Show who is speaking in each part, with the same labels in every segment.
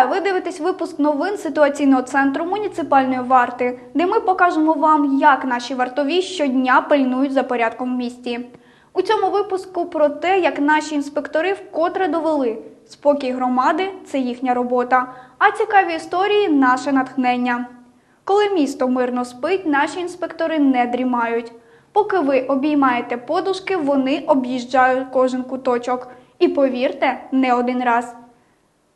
Speaker 1: Нагадаю, ви дивитесь випуск новин ситуаційного центру муніципальної варти, де ми покажемо вам, як наші вартові щодня пильнують за порядком в місті. У цьому випуску про те, як наші інспектори вкотре довели, спокій громади це їхня робота, а цікаві історії наше натхнення. Коли місто мирно спить, наші інспектори не дрімають. Поки ви обіймаєте подушки, вони об'їжджають кожен куточок. І повірте, не один раз.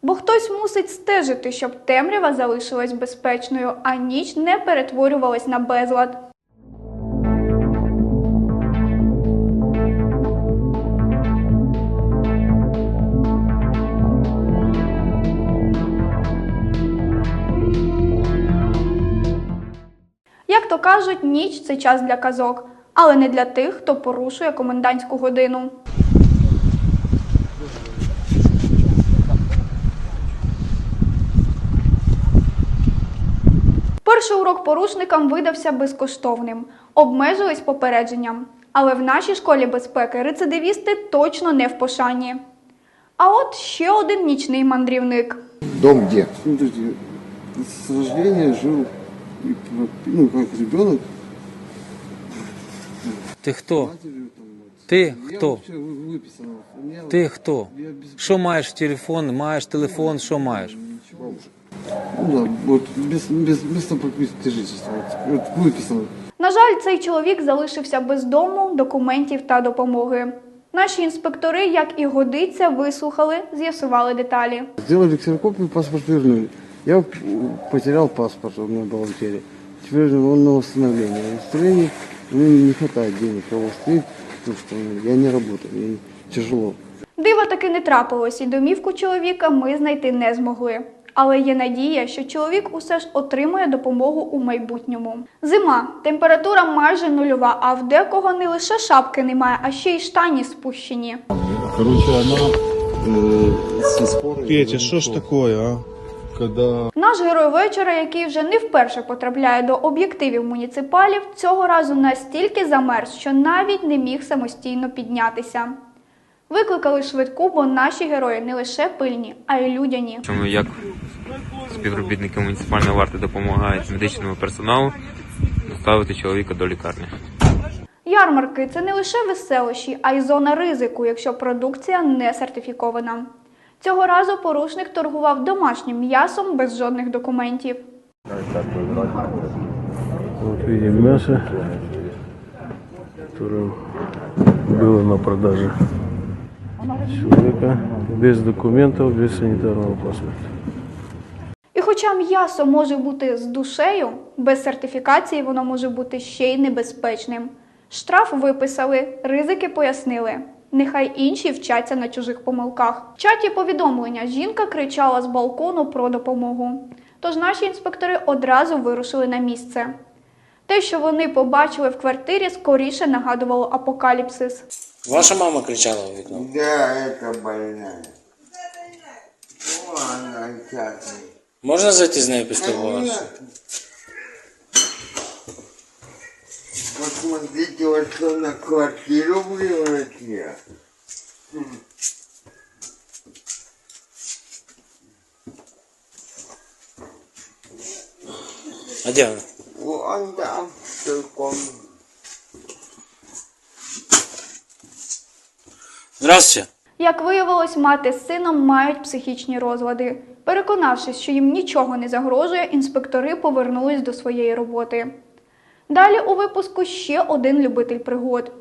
Speaker 1: Бо хтось мусить стежити, щоб темрява залишилась безпечною, а ніч не перетворювалась на безлад. Як то кажуть, ніч це час для казок, але не для тих, хто порушує комендантську годину. Перший урок порушникам видався безкоштовним, обмежились попередженням. Але в нашій школі безпеки рецидивісти точно не в пошані. А от ще один нічний мандрівник.
Speaker 2: Дом где?
Speaker 3: Смотрите, с рождения жил, ну, как ребенок,
Speaker 4: Ти хто? Ти хто? Ти хто? Що маєш телефон, маєш телефон, що маєш?
Speaker 3: Ну да, вот без, без, без жительства. Вот, вот выписано.
Speaker 1: На жаль, цей чоловік залишився без дому, документів та допомоги. Наші інспектори, як і годиться, вислухали, з'ясували деталі.
Speaker 3: Сделали ксерокопию, паспорт вернули. Я потерял паспорт, у меня был в теле. Теперь он на восстановление. На восстановление мне не хватает денег. А восстановить, потому что ну, я не работаю, мне тяжело.
Speaker 1: Дива таки не трапилось, і домівку чоловіка ми знайти не змогли. Але є надія, що чоловік усе ж отримує допомогу у майбутньому. Зима, температура майже нульова, а в декого не лише шапки немає, а ще й штані спущені.
Speaker 2: Короче, э.
Speaker 5: Петя, что ж такое, а?
Speaker 2: Когда
Speaker 1: Наш герой вечора, який вже не вперше потрапляє до об'єктивів муніципалів, цього разу настільки замерз, що навіть не міг самостійно піднятися. Викликали швидку, бо наші герої не лише пильні, а й людяні.
Speaker 6: Чому як співробітники муніципальної варти допомагають медичному персоналу доставити чоловіка до лікарні.
Speaker 1: Ярмарки це не лише веселощі, а й зона ризику, якщо продукція не сертифікована. Цього разу порушник торгував домашнім м'ясом без жодних документів.
Speaker 7: Вот видим мясо, которое было на продаже человека без документов, без санитарного паспорта.
Speaker 1: Хоча м'ясо може бути з душею, без сертифікації воно може бути ще й небезпечним. Штраф виписали, ризики пояснили. Нехай інші вчаться на чужих помилках. В чаті повідомлення жінка кричала з балкону про допомогу. Тож наші інспектори одразу вирушили на місце. Те, що вони побачили в квартирі, скоріше нагадувало апокаліпсис.
Speaker 8: Ваша мама кричала в вікно.
Speaker 9: Да, это больная. О, она сейчас.
Speaker 8: Можна зайти з нею поспілкуватися?
Speaker 9: Посмотрите, вот что на квартиру превратила.
Speaker 8: А де вона?
Speaker 9: Вон там, в.
Speaker 8: Здравствуйте.
Speaker 1: Як виявилось, мати з сином мають психічні розлади. Переконавшись, що їм нічого не загрожує, інспектори повернулись до своєї роботи. Далі у випуску ще один любитель пригод.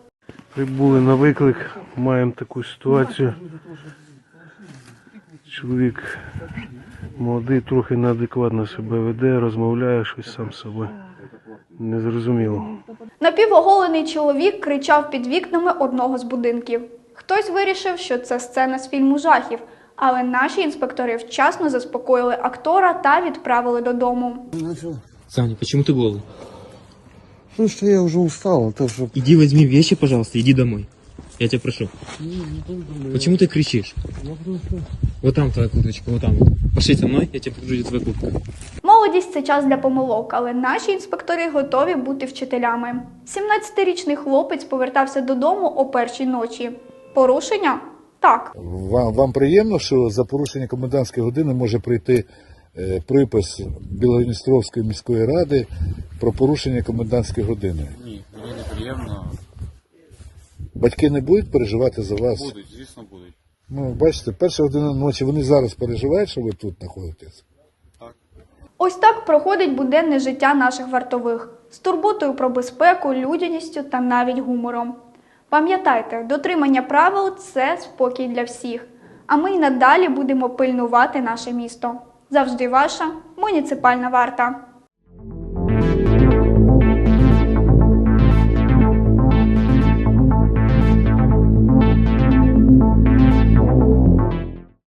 Speaker 7: Прибули на виклик, маємо таку ситуацію. Чоловік молодий, трохи неадекватно себе веде, розмовляє щось сам з собою. Незрозуміло.
Speaker 1: Напівоголений чоловік кричав під вікнами одного з будинків. Хтось вирішив, що це сцена з фільму жахів, але наші інспектори вчасно заспокоїли актора та відправили додому.
Speaker 10: Саня, почему ты голый?
Speaker 3: Потому что я уже устал от того, что
Speaker 10: Иди возьми вещи, пожалуйста, иди домой. Я тебя прошу. Почему ты кричишь? Вот там твоя курточка, вот там. Пошли со мной, я тебе покажу, где твоя куртка.
Speaker 1: Молодість це час для помилок, але наші інспектори готові бути вчителями. 17-річний хлопець повертався додому о першій ночі. Порушення? Так,
Speaker 5: Вам, вам приємно, що за порушення комендантської години може прийти е, припис Білогністровської міської ради про порушення комендантської години?
Speaker 2: Ні, мені неприємно.
Speaker 5: Батьки не будуть переживати за вас?
Speaker 2: Будуть, звісно, будуть.
Speaker 5: Ну, бачите, перша година ночі вони зараз переживають, що ви тут знаходитесь.
Speaker 1: ось так проходить буденне життя наших вартових з турботою про безпеку, людяністю та навіть гумором. Пам'ятайте, дотримання правил це спокій для всіх. А ми й надалі будемо пильнувати наше місто. Завжди ваша муніципальна варта.